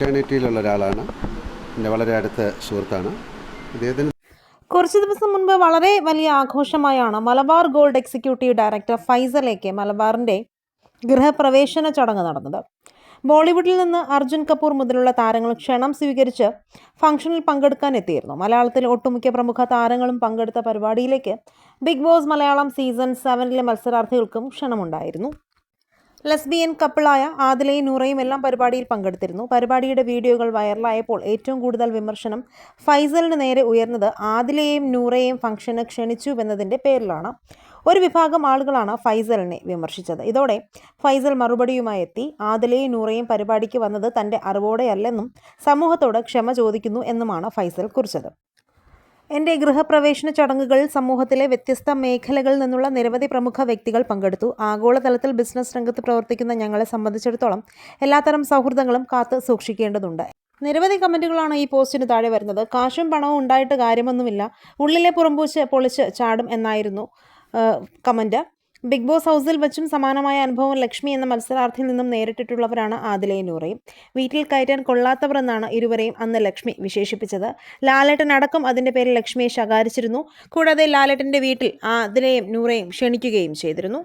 ക്രിസ്ത്യാനിറ്റിയിലുള്ള ഒരാളാണ്. എന്റെ വളരെ അടുത്ത സുഹൃത്താണ്. അദ്ദേഹത്തിന് കുറച്ച് ദിവസം മുൻപ് വളരെ വലിയ ആഘോഷമായാണ് മലബാർ ഗോൾഡ് എക്സിക്യൂട്ടീവ് ഡയറക്ടർ ഫൈസലേക്ക് മലബാറിന്റെ ഗൃഹപ്രവേശന ചടങ്ങ് നടന്നത്. ബോളിവുഡിൽ നിന്ന് അർജുൻ കപൂർ മുതലുള്ള താരങ്ങൾ ക്ഷണം സ്വീകരിച്ച് ഫംഗ്ഷനിൽ പങ്കെടുക്കാൻ എത്തിയിരുന്നു. മലയാളത്തിലെ ഒട്ടുമിക്ക പ്രമുഖ താരങ്ങളും പങ്കെടുത്ത പരിപാടിയിലേക്ക് ബിഗ് ബോസ് മലയാളം സീസൺ സെവനിലെ മത്സരാർത്ഥികൾക്കും ക്ഷണമുണ്ടായിരുന്നു. ലെസ്ബിയൻ കപ്പിളായ ആദിലയും നൂറയും എല്ലാം പരിപാടിയിൽ പങ്കെടുത്തിരുന്നു. പരിപാടിയുടെ വീഡിയോകൾ വൈറലായപ്പോൾ ഏറ്റവും കൂടുതൽ വിമർശനം ഫൈസലിന് നേരെ ഉയർന്നത് ആദിലയെയും നൂറയെയും ഫംഗ്ഷന് ക്ഷണിച്ചുവെന്നതിന്റെ പേരിലാണ്. ഒരു വിഭാഗം ആളുകളാണ് ഫൈസലിനെ വിമർശിച്ചത്. ഇതോടെ ഫൈസൽ മറുപടിയുമായി എത്തി. ആദിലയും നൂറയും പരിപാടിക്ക് വന്നത് തന്റെ അറിവോടെയല്ലെന്നും സമൂഹത്തോട് ക്ഷമ ചോദിക്കുന്നു എന്നുമാണ് ഫൈസൽ കുറിച്ചത്. എന്റെ ഗൃഹപ്രവേശന ചടങ്ങുകളിൽ സമൂഹത്തിലെ വ്യത്യസ്ത മേഖലകളിൽ നിന്നുള്ള നിരവധി പ്രമുഖ വ്യക്തികൾ പങ്കെടുത്തു. ആഗോളതലത്തിൽ ബിസിനസ് രംഗത്ത് പ്രവർത്തിക്കുന്ന ഞങ്ങളെ സംബന്ധിച്ചിടത്തോളം എല്ലാത്തരം സൗഹൃദങ്ങളും കാത്തു സൂക്ഷിക്കേണ്ടതുണ്ട്. നിരവധി കമന്റുകളാണ് ഈ പോസ്റ്റിന് താഴെ വരുന്നത്. കാശും പണവും ഉണ്ടായിട്ട് കാര്യമൊന്നുമില്ല. ഉള്ളിലെ പുറംപൂച്ച് പൊളിച്ച് ചാടും എന്നായിരുന്നു കമന്റ് ബിഗ് ബോസ് ഹൗസിൽ വെച്ചും സമാനമായ അനുഭവം ലക്ഷ്മി എന്ന മത്സരാർത്ഥിയിൽ നിന്നും നേരിട്ടിട്ടുള്ളവരാണ് ആദിലയും നൂറയും വീട്ടിൽ കയറ്റാൻ കൊള്ളാത്തവർ എന്നാണ് ഇരുവരെയും അന്ന് ലക്ഷ്മി വിശേഷിപ്പിച്ചത്. ലാലേട്ടൻ അടക്കം അതിന്റെ പേരിൽ ലക്ഷ്മിയെ ശകാരിച്ചിരുന്നു. കൂടാതെ ലാലേട്ടന്റെ വീട്ടിൽ ആദിലയും നൂറയും ക്ഷണിക്കുകയും ചെയ്തിരുന്നു.